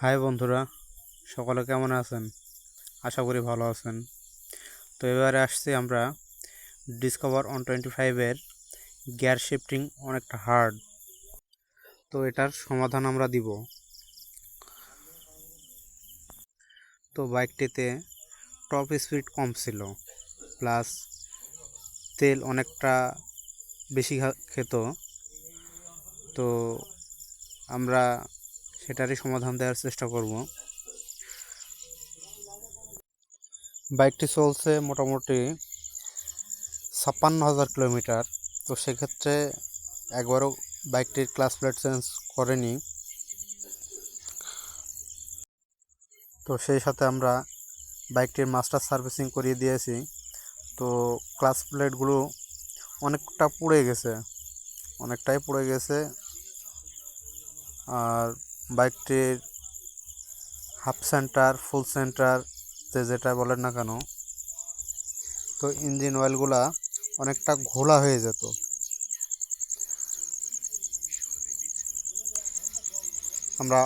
High বন্ধুরা, সকলে কেমন আছেন? আশা করি ভালো আছেন। তো এবারে আসছি আমরা ডিসকভার ওয়ান টোয়েন্টি ফাইভের গিয়ার শিফটিং অনেকটা হার্ড তো এটার সমাধান আমরা দিব। তো বাইকটিতে টপ স্পিড কম ছিল প্লাস তেল অনেকটা বেশি খেত। তো আমরা সেটারই সমাধান দেওয়ার চেষ্টা করব। বাইকটি চলছে মোটামুটি ছাপ্পান্ন হাজার কিলোমিটার। তো সেক্ষেত্রে একবারও বাইকটির ক্লাস প্লেট চেঞ্জ করেনি। তো সেই সাথে আমরা বাইকটির মাস্টার সার্ভিসিং করিয়ে দিয়েছি। তো ক্লাস প্লেটগুলো অনেকটা পুড়ে গেছে। অনেকটাই পুড়ে গেছে। আর বাইকটির হাফ সেন্টার, ফুল সেন্টার যে যেটা বলেন না কেন, তো ইঞ্জিন অয়েলগুলা অনেকটা ঘোলা হয়ে যেত। আমরা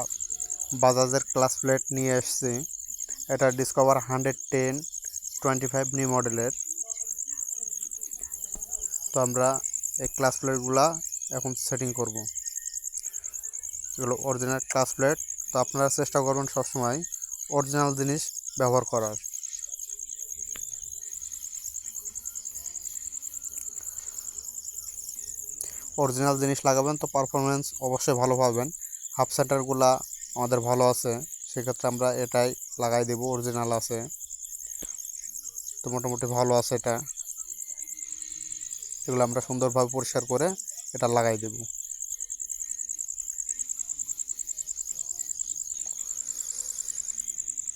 বাজাজের ক্লাস প্লেট নিয়ে এসেছি। এটা Discover hundred ten twenty five new মডেলের তো আমরা এই ক্লাস প্লেটগুলা এখন সেটিং করব। এগুলো অরিজিনাল ক্লাস প্লেট তো আপনারা চেষ্টা করবেন সবসময় অরিজিনাল জিনিস ব্যবহার করার। অরিজিনাল জিনিস লাগাবেন তো পারফরমেন্স অবশ্যই ভালো পাবেন। হাফ সেন্টারগুলা আমাদের ভালো আছে, সেক্ষেত্রে আমরা এটাই লাগাই দেব অরিজিনাল আছে। তো মোটামুটি ভালো আছে এটা। এগুলো আমরা সুন্দরভাবে পরিষ্কার করে এটা লাগাই দেবো।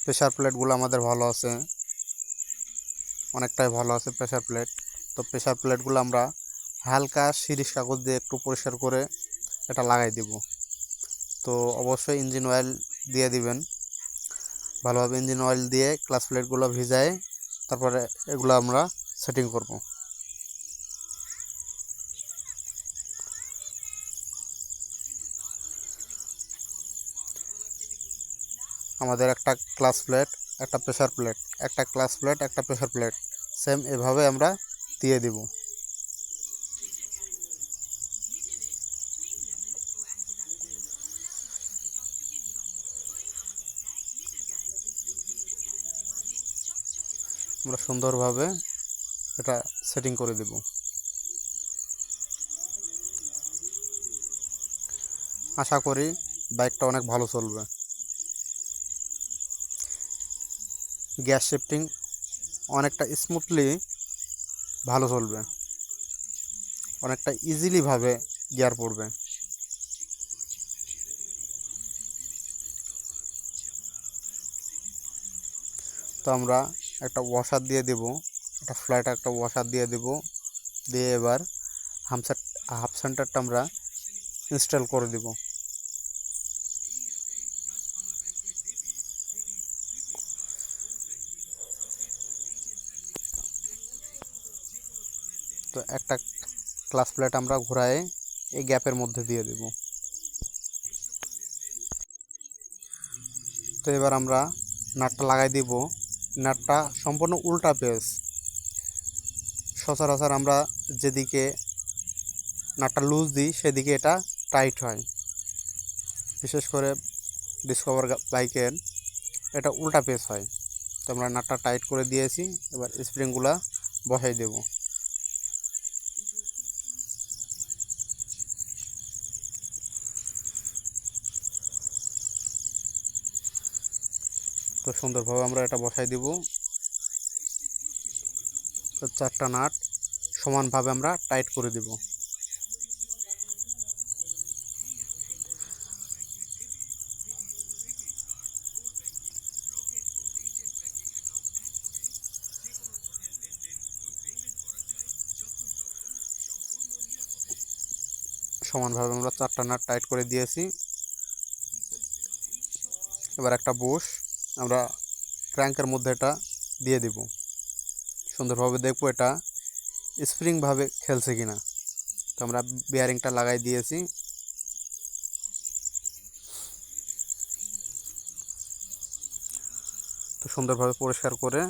প্রেশার প্লেটগুলো আমাদের ভালো আছে। অনেকটাই ভালো আছে প্রেশার প্লেট। তো প্রেশার প্লেটগুলো আমরা হালকা সিরিজ কাগজ দিয়ে একটু পরিষ্কার করে এটা লাগাই দিব। তো অবশ্যই ইঞ্জিন অয়েল দিয়ে দিবেন। ভালোভাবে ইঞ্জিন অয়েল দিয়ে ক্লাস প্লেটগুলো ভিজায় তারপরে এগুলো আমরা সেটিং করব। আমাদের একটা ক্লাস প্লেট একটা প্রেশার প্লেট একটা ক্লাস প্লেট একটা প্রেশার প্লেট সেম এভাবে আমরা দিয়ে দিব। আমরা সুন্দরভাবে এটা সেটিং করে দেব। আশা করি বাইকটা অনেক ভালো চলবে। গ্যাস শিফটিং অনেকটা স্মুথলি ভালো চলবে। অনেকটা ইজিলিভাবে গিয়ার পড়বে। তো আমরা একটা ওয়াশার দিয়ে দেব, একটা ফ্ল্যাট একটা ওয়াশার দিয়ে দেব, দিয়ে এবার হামসার হাফ সেন্টারটা আমরা ইনস্টল করে দেব। তো একটা ক্লাস প্লেট আমরা ঘোরায় এই গ্যাপের মধ্যে দিয়ে দেব। তো এবার আমরা নাটটা লাগাই দিব। নাটটা সম্পূর্ণ উল্টা পেস সচরাচর আমরা যেদিকে নাটটা লুজ দিই, সেদিকে এটা টাইট হয়। বিশেষ করে ডিসকভার বাইকের এটা উল্টা পেস হয়। তো আমরা নাটটা টাইট করে দিয়েছি, এবার স্প্রিংগুলা বসাই দেবো। সুন্দরভাবে আমরা এটা বসাই দিব। চারটা নাট সমানভাবে আমরা টাইট করে দিব। সমানভাবে আমরা চারটা নাট টাইট করে দিয়েছি। এবার একটা বুশ আমরা ক্র্যাঙ্কের মধ্যে এটা দিয়ে দিব। সুন্দরভাবে দেখব এটা স্প্রিংভাবে খেলছে কিনা। তো আমরা বিয়ারিংটা লাগাই দিয়েছি। তো সুন্দরভাবে পরিষ্কার করে,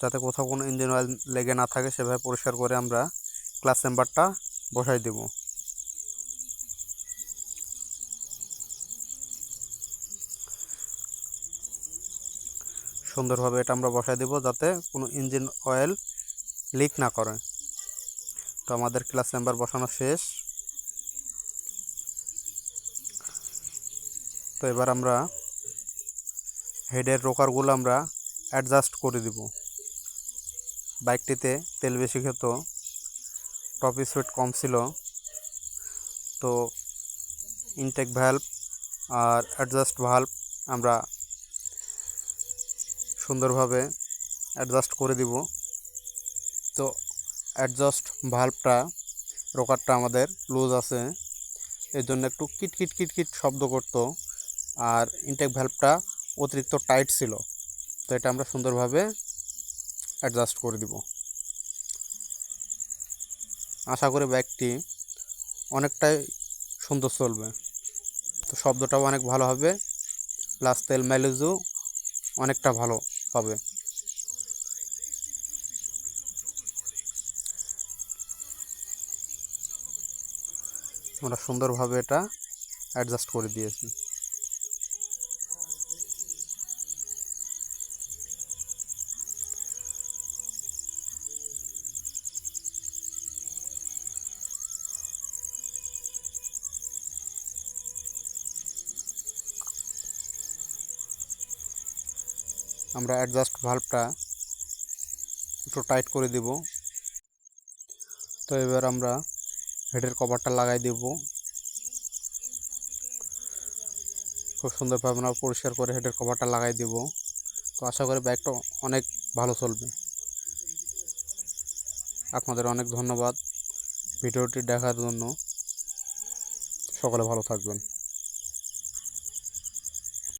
যাতে কোথাও কোনো ইঞ্জিন অয়েল লেগে না থাকে, সেভাবে পরিষ্কার করে আমরা ক্লাস চেম্বারটা বসাই দেব। সুন্দরভাবে এটা আমরা বসাই দেব যাতে কোনো ইঞ্জিন অয়েল লিক না করে। তো আমাদের ক্লাস চেম্বার বসানো শেষ। তো এবার আমরা হেডের রোকারগুলো আমরা অ্যাডজাস্ট করে দিব। বাইকটিতে তেল বেশি খেত টপ স্পিড কম ছিল। তো ইনটেক ভ্যালভ আর অ্যাডজাস্ট ভাল্ব আমরা সুন্দরভাবে অ্যাডজাস্ট করে দিব। তো অ্যাডজাস্ট ভাল্বটা রোকারটা আমাদের লুজ আছে। এর জন্য একটু কিট কিট কিট কিট শব্দ করতো। আর ইনটেক ভ্যালভটা অতিরিক্ত টাইট ছিল। তো এটা আমরা সুন্দরভাবে অ্যাডজাস্ট করে দিব। আশা করি বাইকটি অনেকটাই সুন্দর চলবে। তো শব্দটাও অনেক ভালো হবে। প্লাস তেল মাইলেজও অনেকটা ভালো। পাবে। আমরা সুন্দরভাবে এটা অ্যাডজাস্ট করে দিয়েছি। আমরা অ্যাডজাস্ট ভাল্বটা একটু টাইট করে দেব। তো এবার আমরা হেডের কভারটা লাগাই দেব। খুব সুন্দরভাবে আমরা পরিষ্কার করে হেডের কভারটা লাগাই দেব। তো আশা করি বাইকটা অনেক ভালো চলবে। আপনাদের অনেক ধন্যবাদ ভিডিওটি দেখার জন্য। সকলে ভালো থাকবেন।